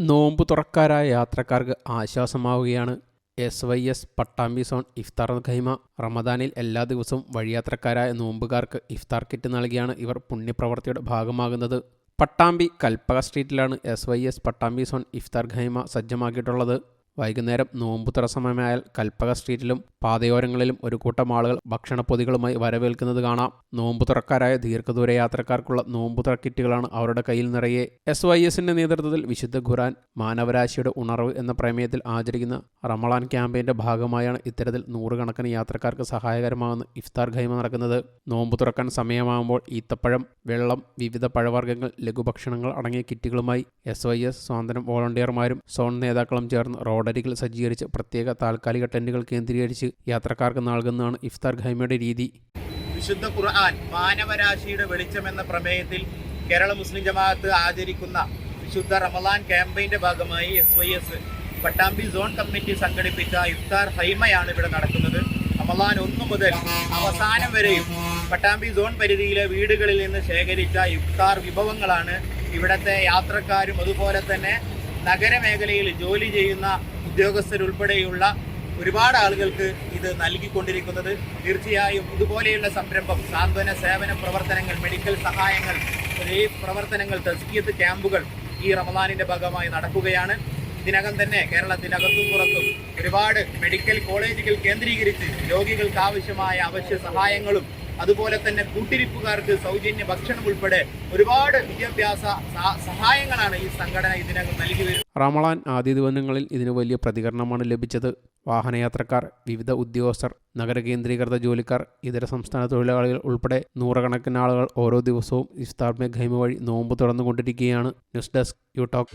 നോമ്പ് തുറക്കാരായ യാത്രക്കാർക്ക് ആശ്വാസമാവുകയാണ്. S Y S Pattambi zone ഇഫ്താർ ഖൈമ. റമദാനിൽ എല്ലാ ദിവസവും വഴിയാത്രക്കാരായ നോമ്പുകാർക്ക് ഇഫ്താർ കിറ്റ് നൽകിയാണ് ഇവർ പുണ്യപ്രവർത്തിയുടെ ഭാഗമാകുന്നത്. Pattambi Kalpaka സ്ട്രീറ്റിലാണ് S Y S Pattambi zone ഇഫ്താർ ഖൈമ സജ്ജമാക്കിയിട്ടുള്ളത്. വൈകുന്നേരം നോമ്പുതുറ സമയമായാൽ കൽപ്പക സ്ട്രീറ്റിലും പാതയോരങ്ങളിലും ഒരു കൂട്ടം ആളുകൾ ഭക്ഷണപ്പൊതികളുമായി വരവേൽക്കുന്നത് കാണാം. നോമ്പു തുറക്കാരായ ദീർഘദൂര യാത്രക്കാർക്കുള്ള നോമ്പു കിറ്റുകളാണ് അവരുടെ കയ്യിൽ നിറയെ. എസ് വൈ എസിന്റെ നേതൃത്വത്തിൽ വിശുദ്ധ ഖുറാൻ മാനവരാശിയുടെ ഉണർവ് എന്ന പ്രമേയത്തിൽ ആചരിക്കുന്ന റമളാൻ ക്യാമ്പയിന്റെ ഭാഗമായാണ് ഇത്തരത്തിൽ നൂറുകണക്കിന് യാത്രക്കാർക്ക് സഹായകരമാകുന്ന ഇഫ്താർ ഖൈമ നടക്കുന്നത്. നോമ്പു തുറക്കാൻ സമയമാകുമ്പോൾ ഈത്തപ്പഴം വെള്ളം വിവിധ പഴവർഗങ്ങൾ ലഘുഭക്ഷണങ്ങൾ അടങ്ങിയ കിറ്റുകളുമായി എസ് വൈ എസ് സ്വാതന്ത്ര്യം വോളണ്ടിയർമാരും സോൺ നേതാക്കളും ചേർന്ന് റോഡരികിൽ സജ്ജീകരിച്ച് പ്രത്യേക താൽക്കാലിക ടെന്റുകൾ കേന്ദ്രീകരിച്ച് യാത്രക്കാർക്ക് നൽകുന്നതാണ് ഇഫ്താർ ഖൈമയുടെ രീതി. വിശുദ്ധ ഖുർആൻ മാനവരാശിയുടെ വെളിച്ചം എന്ന പ്രമേയത്തിൽ കേരള മുസ്ലിം ജമാഅത്ത് ആചരിക്കുന്ന വിശുദ്ധ റമലാൻ ക്യാമ്പയിന്റെ ഭാഗമായി S Y S Pattambi zone committee സംഘടിപ്പിച്ച ഇഫ്താർ ഹൈമയാണ് ഇവിടെ നടക്കുന്നത്. റമലാൻ ഒന്നു മുതൽ അവസാനം വരെയും പട്ടാമ്പി സോൺ പരിധിയിലെ വീടുകളിൽ നിന്ന് ശേഖരിച്ച ഇഫ്താർ വിഭവങ്ങളാണ് ഇവിടുത്തെ യാത്രക്കാരും അതുപോലെ തന്നെ നഗരമേഖലയിൽ ജോലി ചെയ്യുന്ന ഉദ്യോഗസ്ഥരുൾപ്പെടെയുള്ള ഒരുപാട് ആളുകൾക്ക് ഇത് നൽകിക്കൊണ്ടിരിക്കുന്നത്. തീർച്ചയായും ഇതുപോലെയുള്ള സംരംഭം സാന്ത്വന സേവന പ്രവർത്തനങ്ങൾ മെഡിക്കൽ സഹായങ്ങൾ ഈ പ്രവർത്തനങ്ങൾ തസ്കിയത്ത് ക്യാമ്പുകൾ ഈ റമദാനിന്റെ ഭാഗമായി നടക്കുകയാണ്. ഇതിനകം തന്നെ കേരളത്തിനകത്തും പുറത്തും ഒരുപാട് മെഡിക്കൽ കോളേജുകൾ കേന്ദ്രീകരിച്ച് രോഗികൾക്ക് ആവശ്യമായ അവശ്യ സഹായങ്ങളും അതുപോലെ തന്നെ കൂട്ടിരിപ്പുകാർക്ക് സൗജന്യ ഭക്ഷണം ഉൾപ്പെടെ ഒരുപാട് വിദ്യാഭ്യാസ സഹായങ്ങളാണ് ഈ സംഘടന ഇതിനകം നൽകി വരുന്നത്. റമളാൻ ആദ്യ ദിവസങ്ങളിൽ ഇതിന് വലിയ പ്രതികരണമാണ് ലഭിച്ചത്. വാഹനയാത്രക്കാർ വിവിധ ഉദ്യോഗസ്ഥർ നഗര കേന്ദ്രീകൃത ജോലിക്കാർ ഇതര സംസ്ഥാന തൊഴിലാളികൾ ഉൾപ്പെടെ നൂറുകണക്കിന് ആളുകൾ ഓരോ ദിവസവും ഇഫ്താർ ഖൈമ വഴി നോമ്പ് തുറന്നുകൊണ്ടിരിക്കുകയാണ്. News desk U talk.